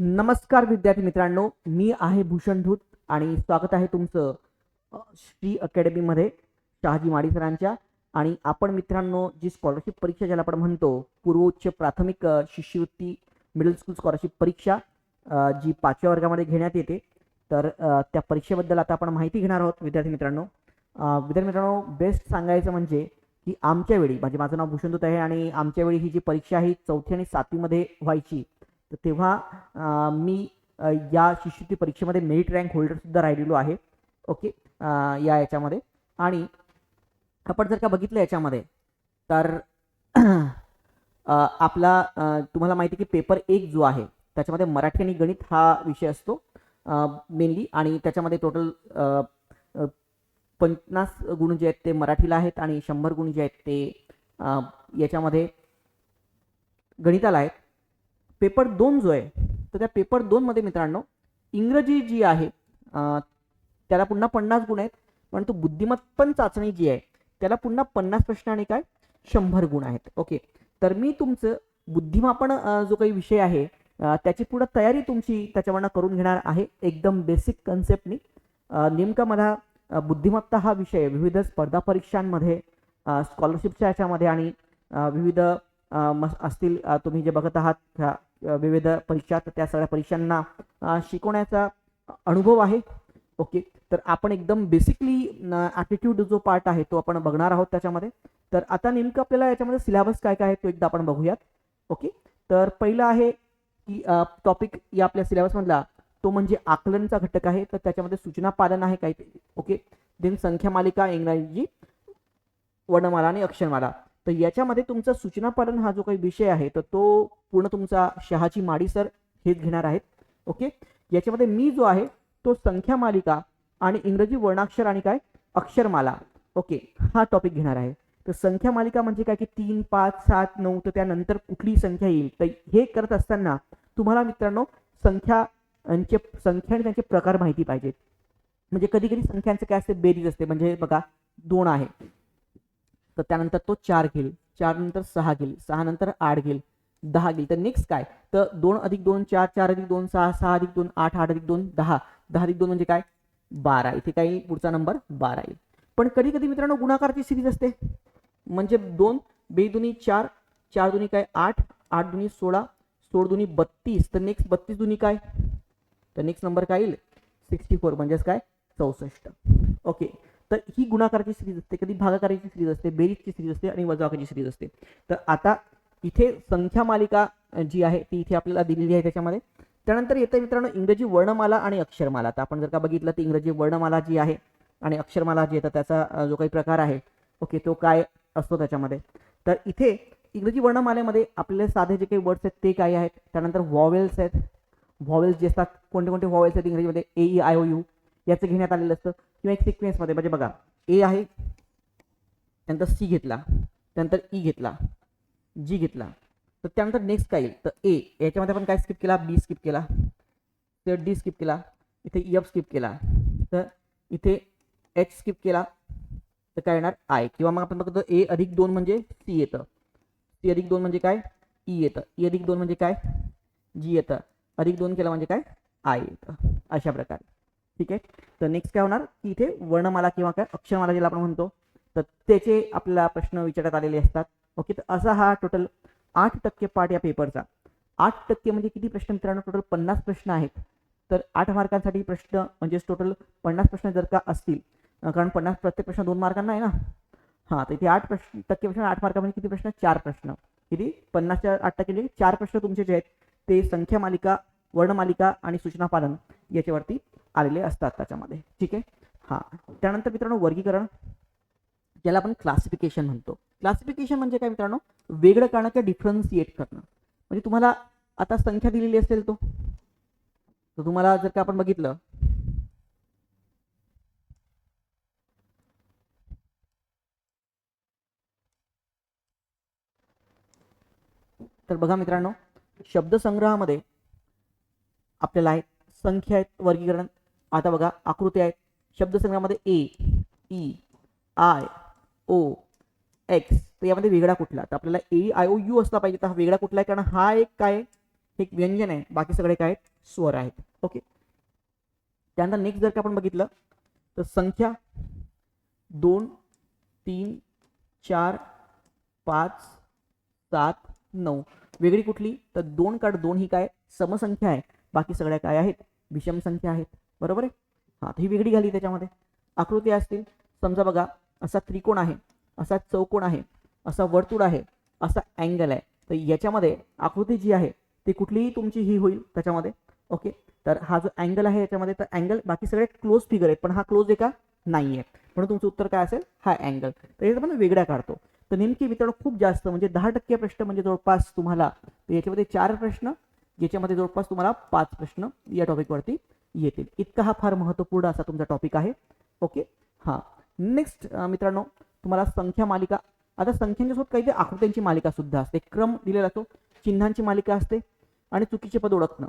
नमस्कार विद्यार्थी मित्रांनो मी आहे भूषण धूत आणि स्वागत आहे तुमचं श्री अकॅडमीमध्ये शहाजी माडी सरांच्या. आणि आपण मित्रांनो जी स्कॉलरशिप परीक्षा ज्याला आपण म्हणतो पूर्वोच्च प्राथमिक शिष्यवृत्ती मिडल स्कूल स्कॉलरशिप परीक्षा जी पाचव्या वर्गामध्ये घेण्यात येते तर त्या परीक्षेबद्दल आता आपण माहिती घेणार आहोत विद्यार्थी मित्रांनो. विद्यार्थी मित्रांनो बेस्ट सांगायचं म्हणजे की आमच्या वेळी म्हणजे माझं नाव भूषण धूत आहे आणि आमच्या वेळी ही जी परीक्षा ही चौथी आणि सातवीमध्ये व्हायची तर तेव्हा मी या शिष्यवृत्ती परीक्षेमध्ये मेरिट रँक होल्डरसुद्धा राहिलेलो आहे. ओके? या याच्यामध्ये. आणि आपण जर का बघितलं याच्यामध्ये तर आपला तुम्हाला माहिती आहे की पेपर एक जो आहे त्याच्यामध्ये मराठी आणि गणित हा विषय असतो. मेनली आणि त्याच्यामध्ये टोटल पन्नास गुण जे आहेत ते मराठीला आहेत आणि शंभर गुण जे आहेत ते याच्यामध्ये गणिताला आहेत. पेपर दोन जो आहे तर त्या पेपर दोनमध्ये मित्रांनो इंग्रजी जी आहे त्याला पुन्हा पन्नास गुण आहेत परंतु बुद्धिमत्पन चाचणी जी आहे त्याला पुन्हा पन्नास प्रश्न आणि काय शंभर गुण आहेत. ओके. तर मी तुमचं बुद्धिमापन जो काही विषय आहे त्याची पुढं तयारी तुमची त्याच्यावरनं करून घेणार आहे एकदम बेसिक कन्सेप्टनी नेमका मला बुद्धिमत्ता हा विषय विविध स्पर्धा परीक्षांमध्ये स्कॉलरशिपच्या याच्यामध्ये आणि विविध असतील तुम्ही जे बघत आहात ह्या विविध परीक्षा तर त्या सगळ्या परीक्षांना शिकवण्याचा अनुभव आहे. ओके. तर आपण एकदम बेसिकली ॲटिट्यूड जो पार्ट आहे तो आपण बघणार आहोत त्याच्यामध्ये. तर आता नेमकं आपल्याला याच्यामध्ये सिलेबस काय काय आहे तो एकदा आपण बघूयात. ओके. तर पहिलं आहे की टॉपिक या आपल्या सिलेबसमधला तो म्हणजे आकलनचा घटक आहे. तर त्याच्यामध्ये सूचना पालन आहे काही. ओके. देन संख्या मालिका इंग्रजी वर्णमाला आणि अक्षरमाला. तर याच्यामध्ये तुमचा सूचनापालन हा जो काही विषय आहे तर तो पूर्ण तुमचा शहाची माडी सर हेच घेणार आहेत. ओके? याच्यामध्ये मी जो आहे तो संख्या मालिका आणि इंग्रजी वर्णाक्षर आणि काय? अक्षरमाला. ओके? हा टॉपिक घेणार आहे. तर संख्या मालिका म्हणजे काय? की तीन पाच सात नऊ तर त्यानंतर कुठली संख्या येईल? तर हे करत असताना तुम्हाला मित्रांनो संख्या यांचे संख्या आणि त्यांचे प्रकार माहिती पाहिजेत. म्हणजे कधी कधी संख्यांचं काय असते? बेरीज असते. म्हणजे बघा दोन आहे. तर त्यानंतर तो चार घेईल. चार नंतर सहा घेईल. सहा नंतर आठ घेईल. दहा घेईल. तर नेक्स्ट काय? तर दोन अधिक दोन चार चार अधिक दोन सहा सहा अधिक दोन आठ आठ अधिक दोन दहा. दहा अधिक दोन म्हणजे काय? बारा. इथे काय येईल पुढचा नंबर बारा येईल. पण कधी कधी मित्रांनो गुणाकारची सिरीज असते. म्हणजे दोन बे दुनी चार चार दुनी काय? आठ आठ दुनी सोळा सोळ दुनी बत्तीस. तर नेक्स्ट बत्तीस दुनी काय? तर नेक्स्ट नंबर काय येईल? सिक्स्टी फोर म्हणजेच काय? चौसष्ट. ओके तर ही गुणाकाराची सिरीज असते कधी भागाकाराची सिरीज असते बेरीजची सिरीज असते आणि वजाकाची सिरीज असते. तर आता इथे संख्या मालिका जी आहे ती इथे आपल्याला दिलेली आहे त्याच्यामध्ये. त्यानंतर येतं मित्रांनो इंग्रजी वर्णमाला आणि अक्षरमाला. तर आपण जर का बघितलं तर इंग्रजी वर्णमाला जी आहे आणि अक्षरमाला जी येतात त्याचा जो काही प्रकार आहे ओके तो काय असतो त्याच्यामध्ये. तर इथे इंग्रजी वर्णमालेमध्ये आपले साधे जे काही वर्ड्स आहेत ते काय आहेत? त्यानंतर व्हॉवेल्स आहेत. व्हॉवेल्स जे असतात कोणते कोणते व्हॉवेल्स आहेत इंग्रजीमध्ये? A E I O U याचं घेण्यात आलेलं असतं. किंवा एक सिक्वेन्समध्ये म्हणजे बघा ए आहे त्यानंतर सी घेतला त्यानंतर ई घेतला जी घेतला तर त्यानंतर नेक्स्ट काय येईल? तर ए याच्यामध्ये आपण काय स्किप केला? बी स्किप केला तर डी स्किप केला इथे e एफ स्किप केला तर इथे एच स्किप केला तर काय येणार? आय किंवा मग आपण बघतो ए अधिक दोन म्हणजे सी येतं. सी अधिक दोन म्हणजे काय? ई येतं. ई अधिक दोन म्हणजे काय? जी येतं. अधिक दोन केलं म्हणजे काय? आय येतं. अशा प्रकारे. ठीक आहे? तर नेक्स्ट काय होणार? की इथे वर्णमाला किंवा काय अक्षरमाला ज्याला आपण म्हणतो तर त्याचे आपल्याला प्रश्न विचारण्यात आलेले असतात. ओके तर असा हा टोटल आठ टक्के पार्ट या पेपरचा आठ टक्के म्हणजे किती प्रश्न मित्रांनो? टोटल पन्नास प्रश्न आहेत. तर आठ मार्कांसाठी प्रश्न म्हणजेच टोटल पन्नास प्रश्न जर का असतील कारण पन्नास प्रत्येक प्रश्न दोन मार्कांना आहे ना? हां तर इथे आठ प्रश्न टक्के प्रश्न आठ मार्कामध्ये म्हणजे किती प्रश्न? चार प्रश्न. किती? पन्नासच्या आठ टक्के म्हणजे चार प्रश्न तुमचे जे आहेत ते संख्या मालिका वर्णमालिका आणि सूचना पालन याच्यावरती आलेले असतात त्याच्यामध्ये. ठीक आहे? हां. त्यानंतर मित्रांनो वर्गीकरण ज्याला आपण क्लासिफिकेशन म्हणतो. क्लासिफिकेशन म्हणजे काय मित्रांनो? वेगळं करणं किंवा डिफरन्सिएट करणं. म्हणजे तुम्हाला आता संख्या दिलेली असेल तो. तर तुम्हाला जर का आपण बघितलं तर बघा मित्रांनो शब्दसंग्रहामध्ये आपल्याला आहेत संख्या आहेत वर्गीकरण. आता बघा आकृती आहेत. शब्दसंग्रहामध्ये A E I O X तर यामध्ये वेगळा कुठला? तर आपल्याला ए आय ओ यू असला पाहिजे. तर हा वेगळा कुठला आहे? कारण हा एक काय हे एक व्यंजन आहे. बाकी सगळे काय आहेत? स्वर आहेत. ओके. त्यानंतर नेक्स्ट जर का आपण बघितलं तर संख्या दोन तीन चार पाच सात नऊ. वेगळी कुठली? तर दोन काढ दोन ही काय? समसंख्या आहे. बाकी सगळ्या काय आहेत? विषम संख्या आहेत. बरोबर आहे? हां तर ही वेगळी घाली त्याच्यामध्ये. आकृती असतील. समजा बघा असा त्रिकोण आहे असा चौकोण आहे असा वर्तुळ आहे असा अँगल आहे. तर याच्यामध्ये आकृती जी आहे ती कुठलीही तुमची ही होईल त्याच्यामध्ये. ओके? तर हा जो अँगल आहे याच्यामध्ये तर अँगल बाकी सगळे क्लोज फिगर आहेत पण हा क्लोज आहे का नाही आहे. म्हणून तुमचं उत्तर काय असेल? हा अँगल. तर याचा आपण वेगळ्या काढतो. तर नेमकी मित्रांनो खूप जास्त म्हणजे दहा टक्के प्रश्न म्हणजे जवळपास तुम्हाला याच्यामध्ये चार प्रश्न ज्याच्यामध्ये जवळपास तुम्हाला पाच प्रश्न या टॉपिकवरती येतील. इतका हा फार महत्त्वपूर्ण असा तुमचा टॉपिक आहे. ओके हां. नेक्स्ट मित्रांनो तुम्हाला संख्या मालिका आता संख्यांच्यासोबत काही आकृत्यांची मालिका सुद्धा असते. क्रम दिलेला असतो चिन्हांची मालिका असते आणि चुकीचे पद ओळखणं.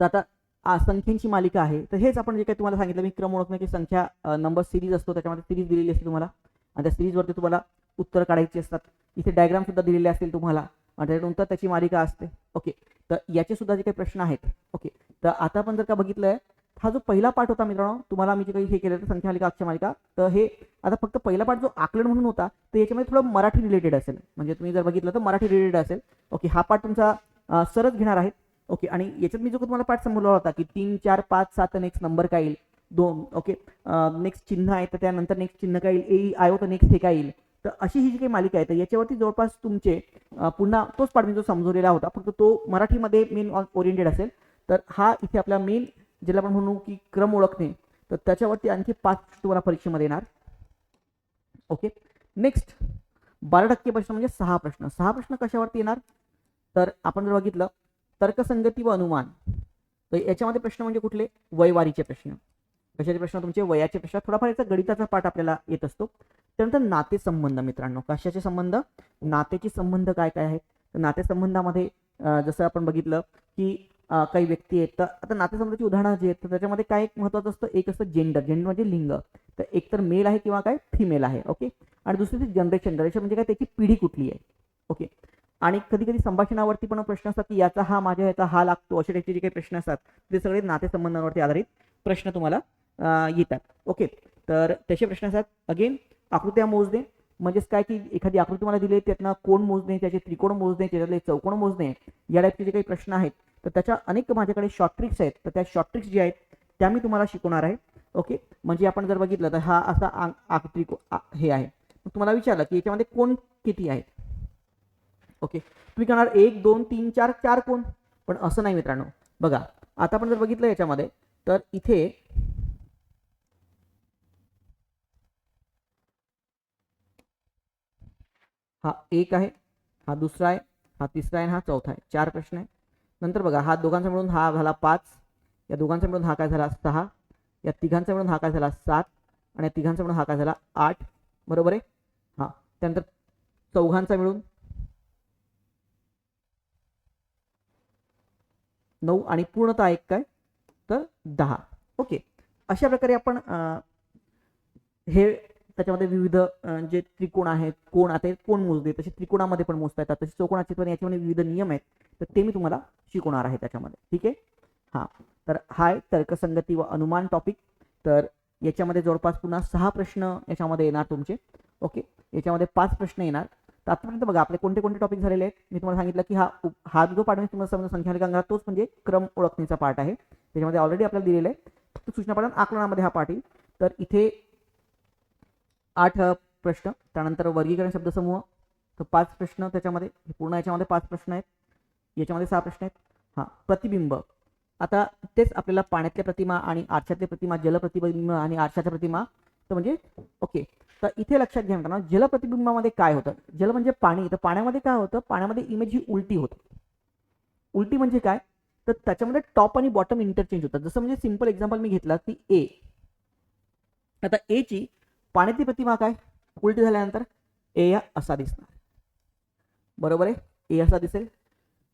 तर आता आ, संख्यांची मालिका आहे. तर हेच आपण जे काही तुम्हाला सांगितलं मी क्रम ओळखणं की संख्या नंबर सिरीज असतो त्याच्यामध्ये सिरीज दिलेली असते तुम्हाला. आणि त्या सिरीजवरती तुम्हाला उत्तर काढायची असतात. इथे डायग्राम सुद्धा दिलेले असतील तुम्हाला. आणि त्याच्यानंतर त्याची मालिका असते. ओके तर याचे सुद्धा जे काही प्रश्न आहेत ओके तर आता आपण जर का बघितलंय हा जो पहिला पाठ होता मित्रांनो तुम्हाला मी जे काही हे केलं तर संख्या मालिका अक्ष मालिका तर हे आता फक्त पहिला पाठ जो आकलन म्हणून होता तर याच्यामध्ये थोडं मराठी रिलेटेड असेल. म्हणजे तुम्ही जर बघितलं तर मराठी रिलेटेड असेल. ओके हा पाठ तुमचा सरच घेणार आहेत. ओके आणि याच्यात मी जो तुम्हाला पाठ समोरला होता की तीन चार पाच सात नेक्स्ट नंबर काय येईल? दोन ओके नेक्स्ट चिन्ह आहे तर त्यानंतर नेक्स्ट चिन्ह काय येईल? ए आयो तर नेक्स्ट हे काय येईल? तर अशी ही जी काही मालिका आहे तर याच्यावरती जवळपास तुमचे पुन्हा तोच पाठ मी जो समजवलेला होता फक्त तो मराठीमध्ये मेन ओरिएंटेड असेल तर हा इथे आपला मेन ज्याला आपण म्हणू की क्रम ओळखणे तर त्याच्यावरती आणखी पाच तुम्हाला परीक्षेमध्ये येणार. ओके नेक्स्ट बारा टक्के प्रश्न म्हणजे सहा प्रश्न. सहा प्रश्न कशावरती येणार? तर आपण जर बघितलं तर्कसंगती व अनुमान. तर याच्यामध्ये प्रश्न म्हणजे कुठले? वयवारीचे प्रश्न. कशाचे प्रश्न? तुमचे वयाचे प्रश्न. थोडाफार याचा गणिताचा पाठ आपल्याला येत असतो. त्यानंतर नातेसंबंध मित्रांनो कशाचे संबंध? नातेचे संबंध काय काय आहेत? तर नातेसंबंधामध्ये जसं आपण बघितलं की काही व्यक्ती आहेत तर आता नातेसंबंधाची उदाहरणं जी आहेत तर त्याच्यामध्ये काय एक महत्त्वाचं असतं? एक असतं जेंडर जेंडर म्हणजे लिंग. तर एक तर मेल आहे किंवा काय फिमेल आहे ओके आणि दुसरी जनरेशन जनरेशन म्हणजे काय? त्याची पिढी कुठली आहे ओके आणि कधी कधी संभाषणावरती पण प्रश्न असतात की याचा हा माझ्या याचा हा लागतो असे त्याचे जे काही प्रश्न असतात ते सगळे नातेसंबंधांवरती आधारित प्रश्न तुम्हाला येतात ओके तर तसे प्रश्न असतात. अगेन आकृत्या मोजणे म्हणजेच काय की एखादी आकृती मला दिली त्यातनं कोण मोजणे त्याचे त्रिकोण मोजणे त्याच्यातले चौकोन मोजणे या टाईपचे जे काही प्रश्न आहेत तर त्याच्या अनेक माझ्याकडे शॉर्ट ट्रिक्स आहेत. तर त्या शॉर्ट ट्रिक्स ज्या आहेत त्या मी तुम्हाला शिकवणार आहे. ओके म्हणजे आपण जर बघितलं तर हा असा त्रिको हे आहे. तुम्हाला विचारलं की याच्यामध्ये कोण किती आहेत ओके तुम्ही करणार एक दोन तीन चार चार कोण? पण असं नाही मित्रांनो. बघा आता आपण जर बघितलं याच्यामध्ये तर इथे हा एक आहे हा दुसरा आहे हा तिसरा आहे आणि हा चौथा आहे. चार प्रश्न आहे. नंतर बघा हा दोघांचा मिळून हा झाला पाच या दोघांचा मिळून हा काय झाला सहा या तिघांचा मिळून हा काय झाला सात आणि या तिघांचा मिळून हा काय झाला आठ. बरोबर आहे? हां. त्यानंतर चौघांचा मिळून नऊ आणि पूर्णतः एक काय? तर दहा. ओके. अशा प्रकारे आपण हे त्याच्यामध्ये विविध जे त्रिकोण आहेत कोण आता कोण मोजले तसे त्रिकोणामध्ये पण मोजता येतात. तसे चौकोणाचे पण याच्यामध्ये विविध नियम आहेत तर ते मी तुम्हाला शिकवणार आहे त्याच्यामध्ये. ठीक आहे? हां. तर हाय तर्कसंगती व अनुमान टॉपिक तर याच्यामध्ये जवळपास पुन्हा सहा प्रश्न याच्यामध्ये येणार तुमचे. ओके? याच्यामध्ये पाच प्रश्न येणार. तर आतापर्यंत बघा आपले कोणते कोणते टॉपिक झालेले आहेत? मी तुम्हाला सांगितलं की हा हा जो पाठ आहे तुम्हाला समजा संख्या तोच म्हणजे क्रम ओळखण्याचा पाठ आहे. त्याच्यामध्ये ऑलरेडी आपल्याला दिलेलं आहे. फक्त सूचना पालन आकलनामध्ये हा पाठ येईल. तर इथे आठ प्रश्न त्यानंतर वर्गीकरण शब्दसमूह तर पाच प्रश्न त्याच्यामध्ये पूर्ण याच्यामध्ये पाच प्रश्न आहेत. याच्यामध्ये सहा प्रश्न आहेत. हां प्रतिबिंब. आता तेच आपल्याला पाण्यातल्या प्रतिमा आणि आरशातल्या प्रतिमा जलप्रतिबिंब आणि आरशाच्या प्रतिमा तर म्हणजे ओके. तर इथे लक्षात घ्या मित्रांनो जलप्रतिबिंबामध्ये काय होतं? जल म्हणजे पाणी. तर पाण्यामध्ये काय होतं? पाण्यामध्ये इमेज ही उलटी होते. उलटी म्हणजे काय? तर त्याच्यामध्ये टॉप आणि बॉटम इंटरचेंज होतात. जसं म्हणजे सिंपल एक्झाम्पल मी घेतला की ए. आता ए पाण्याची पाण्यातली प्रतिमा काय? उलटी झाल्यानंतर ए या असा दिसणार. बरोबर आहे? ए असा दिसेल.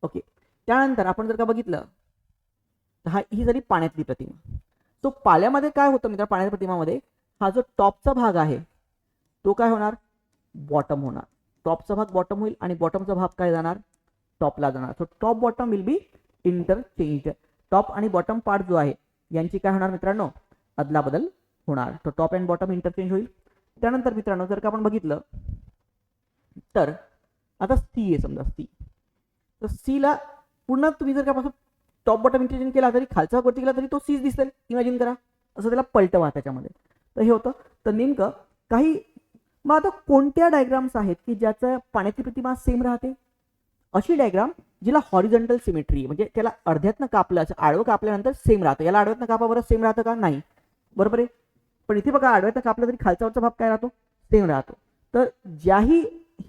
ओके. त्यानंतर आपण जर का बघितलं तर हा ही झाली पाण्यातली प्रतिमा. सो पाल्यामध्ये काय होतं मित्र पाण्याच्या प्रतिमामध्ये हा जो टॉपचा भाग आहे तो काय होणार? बॉटम होणार. टॉपचा भाग बॉटम होईल आणि बॉटमचा भाग काय जाणार? टॉपला जाणार. So top bottom will be interchange top आणि बॉटम पार्ट जो आहे यांची काय होणार मित्रांनो? अदलाबदल होणार. तो टॉप अँड बॉटम इंटरचेंज होईल. त्यानंतर मित्रांनो जर का आपण बघितलं तर आता सी आहे समजा सी तर सीला पुन्हा तुम्ही जर का टॉप बॉटम इंटरचेंज केला तरी खालचा वरती केला तरी तो सीच दिसेल. इमॅजिन करा. असं त्याला पलटवा त्याच्यामध्ये. तर हे होतं. तर नेमकं काही मग आता कोणत्या डायग्राम्स आहेत की ज्याचं पाण्याची प्रतिमा सेम राहते? अशी डायग्राम जिला हॉरिझॉन्टल सिमेट्री म्हणजे त्याला अर्ध्यातनं कापलं असं आडवं कापल्यानंतर सेम राहतं. याला आडव्यातनं कापा बरं सेम राहतं का? नाही. बरोबर आहे? पण इथे बघा आडव्यातनं कापला तरी खालचावरचा भाग काय राहतो? सेम राहतो. तर ज्याही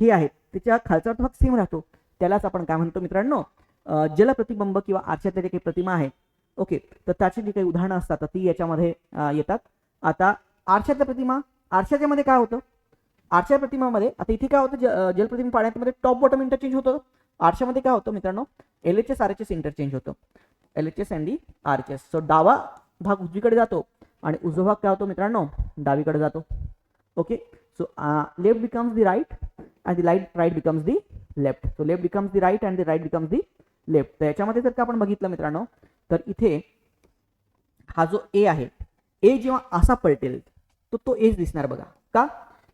हे आहेत त्याच्या खालचा भाग सेम राहतो. त्यालाच आपण काय म्हणतो मित्रांनो? जलप्रतिबिंब किंवा आरशातल्या जे काही प्रतिमा आहे ओके तर त्याची जी काही उदाहरणं असतात ती याच्यामध्ये येतात. आता आरशातल्या प्रतिमा आरशाच्यामध्ये काय होतं? आरशा प्रतिमामध्ये आता इथे काय होतं? ज- जलप्रतिमा पाण्यामध्ये टॉप बॉटम इंटरचेंज होतं. आरशामध्ये काय होतं मित्रांनो? L H S R H S interchange होतं. L H S and the R H S so डावा भाग उजवीकडे जातो. आणि उजवा भाग काय होतो मित्रांनो? डावीकडे जातो. Okay so left becomes the right and the light right becomes the left so left becomes the right and the right becomes the left तर याच्यामध्ये जर का आपण बघितलं मित्रांनो तर इथे हा जो ए आहे ए जेव्हा असा पलटेल तर तो एच दिसणार बघा. का?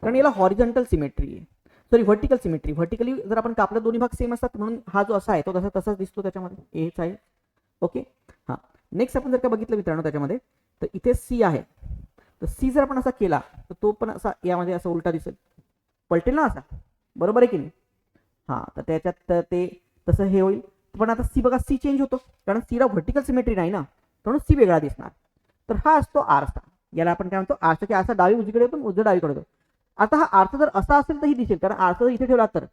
कारण याला हॉरिझॉन्टल सिमेट्री आहे. सॉरी व्हर्टिकल सिमेट्री व्हर्टिकली जर आपण कापलं दोन्ही भाग सेम असतात म्हणून हा जो असा आहे तो तसा तसाच दिसतो त्याच्यामध्ये. एच आहे. ओके हां. नेक्स्ट आपण जर का बघितलं मित्रांनो त्याच्यामध्ये तर इथे सी आहे. तर सी जर आपण असा केला तर तो पण असा यामध्ये असा उलटा दिसेल. पलटेल ना असा? बरोबर आहे की नाही? हां तर त्याच्यात ते तसं हे होईल. पण आता सी बघा सी चेंज होतो. कारण सीला व्हर्टिकल सिमेट्री नाही ना? म्हणून सी वेगळा दिसणार. तर हा असतो आरसा याला आपण काय म्हणतो? आरसा की आरसा डावी उजवीकडे होतो उजव्या डावीकडे होतो आता हा आरसा जर असा असेल तर ही दिसेल. कारण आरसा जर इथे ठेवला तर.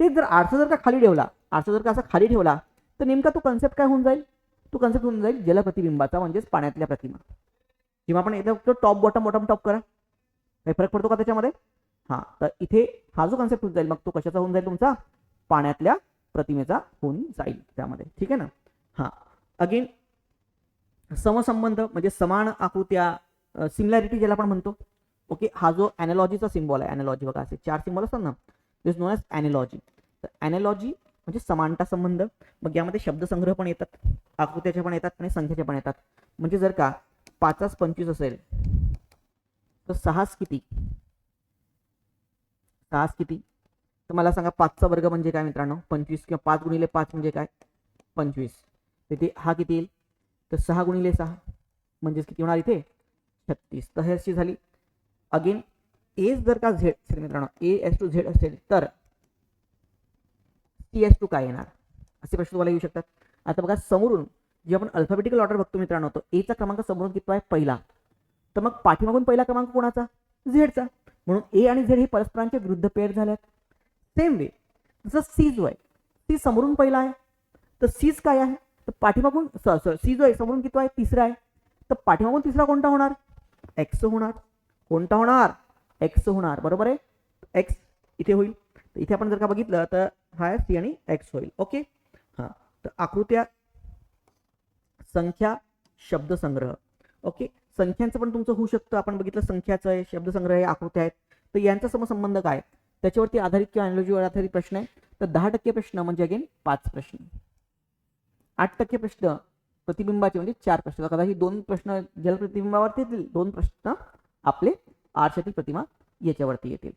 तेच जर आरसा जर का खाली ठेवला आरसा जर का असा खाली ठेवला तर नेमका तो कन्सेप्ट काय होऊन जाईल? तो कन्सेप्ट होऊन जाईल जलप्रतिबिंबाचा म्हणजेच पाण्यातल्या प्रतिमा. जेव्हा आपण एकदा टॉप बॉटम बॉटम टॉप करा काही फरक पडतो का त्याच्यामध्ये? हां तर इथे हा जो कन्सेप्ट होऊन जाईल मग तो कशाचा होऊन जाईल तुमचा? पाण्यातल्या प्रतिमेचा होऊन जाईल त्यामध्ये. ठीक आहे ना? हां. अगेन समसंबंध म्हणजे समान आकृत्या सिमिलॅरिटी ज्याला आपण म्हणतो. ओके हा जो अॅनॉलॉजीचा सिम्बॉल आहे अॅनॉलॉजी बघा असे चार सिम्बॉल असतात ना इज नोन एज अॅनॉलॉजी तर अॅनॉलॉजी म्हणजे समानता संबंध. मग यामध्ये शब्दसंग्रह पण येतात आकृत्याचे पण येतात आणि संख्येचे पण येतात. म्हणजे जर का पाचास पंचवीस असेल तर सहाच किती? सहाच किती? तर मला सांगा पाचचा वर्ग म्हणजे काय मित्रांनो? पंचवीस किंवा पाच गुणिले पाच म्हणजे काय? पंचवीस. तिथे हा किती येईल? तर सहा गुणिले सहा म्हणजेच किती होणार इथे? छत्तीस. तर हे अशी झाली. अगेन एस जर का झेड असेल मित्रांनो ए एस टू झेड असेल तर सी एस टू काय येणार? असे प्रश्न तुम्हाला येऊ शकतात. आता बघा समोरून जे आपण अल्फाबेटिकल ऑर्डर बघतो मित्रांनो तो एचा क्रमांक समोरून किती आहे पहिला. तर मग पाठीमागून पहिला क्रमांक कोणाचा? झेडचा म्हणून ए आणि झेड हे परस्परांचे विरुद्ध पेअर झाल्यात सेम वे जसं सी जो आहे सी समोरून पहिला आहे. तर सीज काय आहे? तर पाठीमागून सी जो आहे समोरून किती आहे? तिसरा आहे. तर पाठीमागून तिसरा कोणता होणार? एक्स होणार. कोणता होणार? एक्स होणार. बरोबर आहे? एक्स इथे होईल. तर इथे आपण जर का बघितलं तर हा सी आणि एक्स होईल. ओके हां. तर आकृत्या संख्या शब्दसंग्रह. ओके संख्यांचं पण तुमचं होऊ शकतं. आपण बघितलं संख्याचं आहे शब्दसंग्रह आहे आकृत्या आहेत. तर यांचा समसंबंध काय? त्याच्यावरती आधारित किंवा अनॉलॉजीवर आधारित प्रश्न आहे. तर दहा टक्के प्रश्न म्हणजे अगेन पाच प्रश्न. आठ टक्के प्रश्न प्रतिबिंबाचे म्हणजे चार प्रश्न. कदाचित दोन प्रश्न जल प्रतिबिंबावरती येतील दोन प्रश्न आपले आरशातील प्रतिमा याच्यावरती येतील.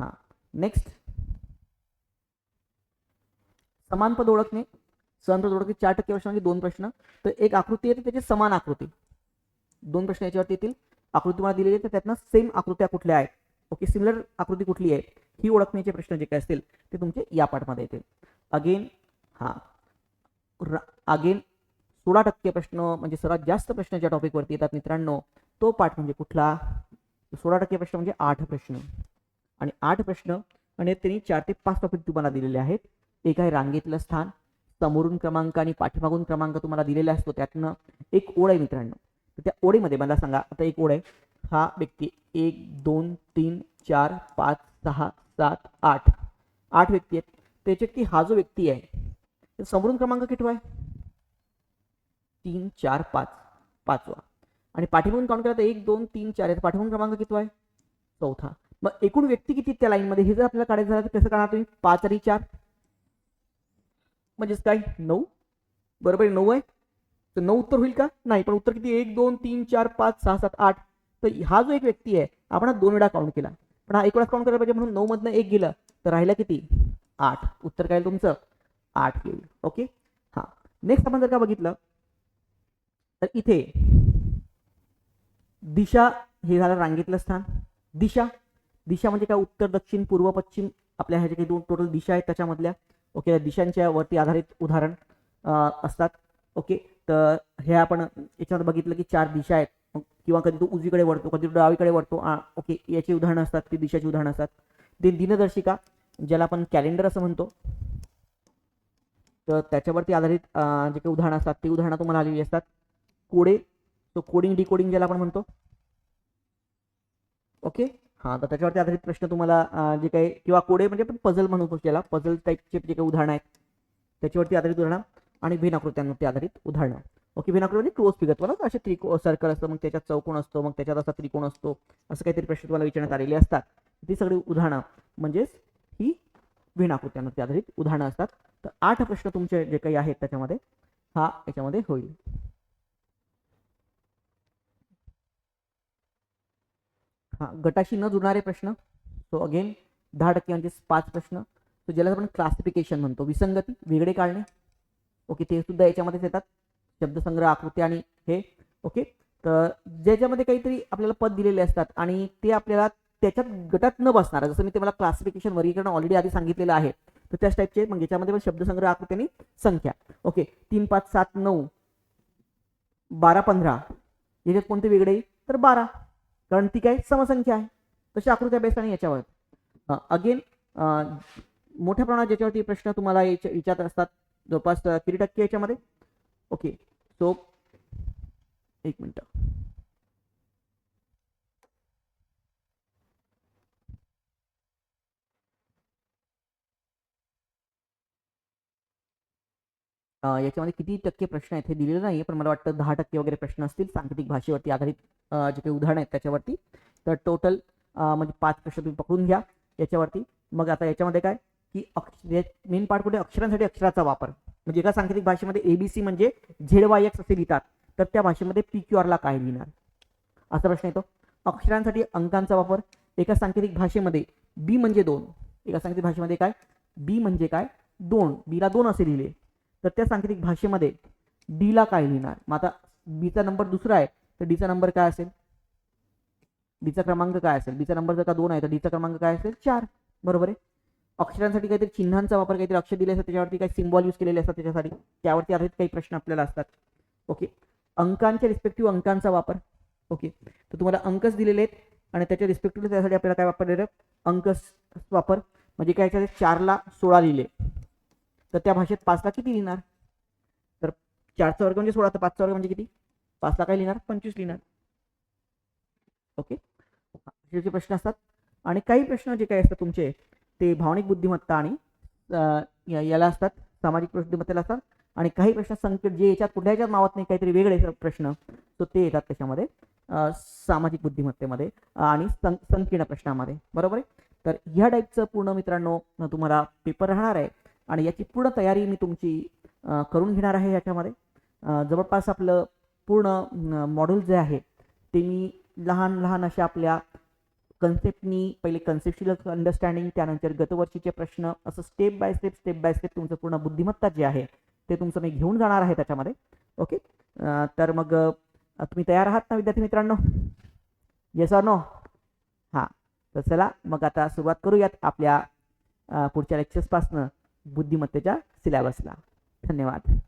हां. नेक्स्ट समान पद ओळखणे. समान पद की चार टक्के प्रश्न म्हणजे दोन प्रश्न. तर एक आकृती येते त्याची समान आकृती. दोन प्रश्न याच्यावरती येतील. आकृती तुम्हाला दिलेली आहे तर त्यातनं सेम आकृत्या कुठल्या आहेत? ओके सिमिलर आकृती कुठली आहे? ही ओळखण्याचे प्रश्न जे काय असतील ते तुमचे या पाठमध्ये येतील. अगेन हा. अगेन सोळा टक्के प्रश्न म्हणजे सर्वात जास्त प्रश्न ज्या टॉपिकवरती येतात मित्रांनो तो पाठ म्हणजे कुठला? सोळा टक्के प्रश्न म्हणजे आठ प्रश्न. आणि आठ प्रश्न आणि त्यांनी चार ते पाच टॉपिक तुम्हाला दिलेले आहेत. एक आहे रांगेतलं स्थान समोरून क्रमांक आणि पाठीमागून क्रमांक तुम्हाला दिलेला असतो त्यातनं एक ओळ आहे मित्रांनो. तर त्या ओळीमध्ये मला सांगा आता एक ओळ आहे. हा व्यक्ती एक दोन तीन चार पाच सहा सात आठ. आठ व्यक्ती आहेत. त्याच्यात की हा जो व्यक्ती आहे समोरून क्रमांक किती आहे? तीन चार पाच. पाचवा. आणि पाठीमागून काउंट केला तर एक दोन तीन चार आहे पाठीमागून क्रमांक किती आहे? चौथा. मग एकूण व्यक्ती किती त्या लाईनमध्ये हे जर आपल्याला काढायचं झालं तर कसं काढणार तुम्ही? पाच आणि चार. म्हणजेच काय? नऊ? बरोबर नऊ आहे? तर नऊ उत्तर होईल का? नाही पण उत्तर किती एक दोन तीन चार पाच सहा सात आठ. तर हा जो एक व्यक्ती आहे आपण हा दोन वेळा काउंट केला. पण हा एक वेळा काउंट करायला पाहिजे म्हणून नऊ मधनं एक गेलं तर राहिला किती? आठ. उत्तर काय तुमचं? आठ येईल ओके? हां. नेक्स्ट आपण जर का बघितलं तर इथे दिशा हे झालं रांगेतलं स्थान. दिशा. दिशा म्हणजे काय? उत्तर दक्षिण पूर्व पश्चिम. आपल्या ह्याच्या काही दोन टोटल दिशा आहेत त्याच्यामधल्या. ओके दिशांच्या वरती आधारित उदाहरण असतात. ओके तर हे आपण याच्यामध्ये बघितलं की चार दिशा आहेत. किंवा कधी तो उजवीकडे वळतो कधी तो डावीकडे वळतो. ओके याची उदाहरणं असतात ती दिशाची उदाहरणं असतात. ते दिनदर्शिका ज्याला आपण कॅलेंडर असं म्हणतो. तर त्याच्यावरती आधारित जे काही उदाहरणं असतात ती उदाहरणं तुम्हाला आलेली असतात. कोडे तो कोडिंग डिकोडिंग ज्याला आपण म्हणतो. ओके हां तर त्याच्यावरती आधारित प्रश्न तुम्हाला जे काही किंवा कोडे म्हणजे पण पझल म्हणू त्याला. पझल टाईपचे जे काही उदाहरणं आहेत त्याच्यावरती आधारित उदाहरणं आणि भिनाकृत्यांवरती आधारित उदाहरणं. ओके भिनाकृती म्हणजे क्लोज फिगत मला असे त्रिको सर्कल असतं मग त्याच्यात चौकोन असतो मग त्याच्यात असा त्रिकोण असतो असं काहीतरी प्रश्न तुम्हाला विचारण्यात आलेले असतात. ती सगळी उदाहरणं म्हणजेच ही भिनाकृत्यांवरती आधारित उदाहरणं असतात. तर आठ प्रश्न तुमचे जे काही आहेत त्याच्यामध्ये हा याच्यामध्ये होईल. हा गटाशी न जुळणारे प्रश्न. सो अगेन दहा टक्के म्हणजे पाच प्रश्न. सो ज्याला आपण क्लासिफिकेशन म्हणतो. विसंगती वेगळे काढणे. ओके ते सुद्धा याच्यामध्येच येतात. शब्दसंग्रह आकृती आणि हे. ओके तर ज्याच्यामध्ये काहीतरी आपल्याला पद दिलेले असतात आणि ते आपल्याला त्याच्यात गटात न बसणार जसं मी ते मला क्लासिफिकेशन वर्गीकरण ऑलरेडी आधी सांगितलेलं आहे तर त्याच टाईपचे मग याच्यामध्ये पण शब्दसंग्रह आकृती आणि संख्या. ओके तीन पाच सात नऊ बारा पंधरा. याच्यात कोणते वेगळे? येईल तर बारा. कारण ती काय समसंख्या आहे. तशी आकृत्या बेस आणि याच्यावर. अगेन मोठ्या प्रमाणात ज्याच्यावरती प्रश्न तुम्हाला विचारत असतात जवळपास किती टक्के याच्यामध्ये? ओके सो एक मिनटं. याच्यामध्ये किती टक्के प्रश्न आहेत हे दिलेलं नाही पण मला वाटतं दहा टक्के वगैरे प्रश्न असतील सांकेतिक भाषेवरती आधारित जे काही उदाहरणं आहेत त्याच्यावरती. तर टोटल म्हणजे पाच प्रश्न तुम्ही पकडून घ्या याच्यावरती. मग आता याच्यामध्ये काय? की मेन पार्ट कुठे? अक्षरांसाठी अक्षराचा वापर. म्हणजे एका सांकेतिक भाषेमध्ये एबीसी म्हणजे झेड वाय एक्स असे लिहितात. तर त्या भाषेमध्ये पी क्यू आरला काय लिहिणार? असा प्रश्न येतो. अक्षरांसाठी अंकांचा वापर. एका सांकेतिक भाषेमध्ये बी म्हणजे दोन. एका सांकेतिक भाषेमध्ये काय? बी म्हणजे काय? दोन. बीला दोन असे लिहिले. तर त्या सांकेतिक भाषेमध्ये डीला काय लिहिणार? मग आता बीचा नंबर दुसरा आहे तर डीचा नंबर काय असेल? डीचा क्रमांक काय असेल? बीचा नंबर जर का दोन आहे तर डीचा क्रमांक काय असेल? चार. बरोबर आहे? अक्षरांसाठी काहीतरी चिन्हांचा वापर काहीतरी अक्षर दिले असतात त्याच्यावरती काही सिम्बॉल यूज केलेले असतात त्याच्यासाठी. त्यावरती आधारित काही प्रश्न आपल्याला असतात. ओके अंकांच्या रिस्पेक्टिव्ह अंकांचा वापर. ओके तर तुम्हाला अंकच दिलेले आहेत आणि त्याच्या रिस्पेक्टिव्ह त्यासाठी आपल्याला काय वापरलेलं? अंकस वापर. म्हणजे काय याच्यात? चारला सोळा लिहिले. तर त्या भाषेत पाचला किती लिहिणार? तर चारचा वर्ग म्हणजे सोळा तर पाचचा वर्ग म्हणजे किती? पाचला काय लिहिणार पंचवीस लिहिणार. ओके? जे प्रश्न असतात आणि काही प्रश्न जे काही असतात तुमचे ते भावनिक बुद्धिमत्ता आणि याला असतात सामाजिक बुद्धिमत्तेला असतात आणि काही प्रश्न संकेत जे याच्यात कुठल्या याच्यात मावत नाही काहीतरी वेगळे प्रश्न तो ते येतात त्याच्यामध्ये सामाजिक बुद्धिमत्तेमध्ये आणि सं संकीर्ण प्रश्नामध्ये. बरोबर आहे? तर ह्या टाईपचं पूर्ण मित्रांनो तुम्हाला पेपर राहणार आहे. आणि याची पूर्ण तयारी मी तुमची करून घेणार आहे याच्यामध्ये. जवळपास आपलं पूर्ण मॉड्यूल जे आहे ते मी लहान लहान अशा आपल्या कन्सेप्टनी पहिले कन्सेप्च्युअल अंडरस्टँडिंग त्यानंतर गतवर्षीचे प्रश्न असं step by step step by step तुमचं पूर्ण बुद्धिमत्ता जे आहे ते तुमचं मी घेऊन जाणार आहे त्याच्यामध्ये. ओके तर मग तुम्ही तयार आहात ना विद्यार्थी मित्रांनो? येस ऑर नो हां. तर चला मग आता सुरुवात करूयात आपल्या पुढच्या लेक्चर्सपासनं बुद्धिमत्तेच्या सिलॅबसला धन्यवाद.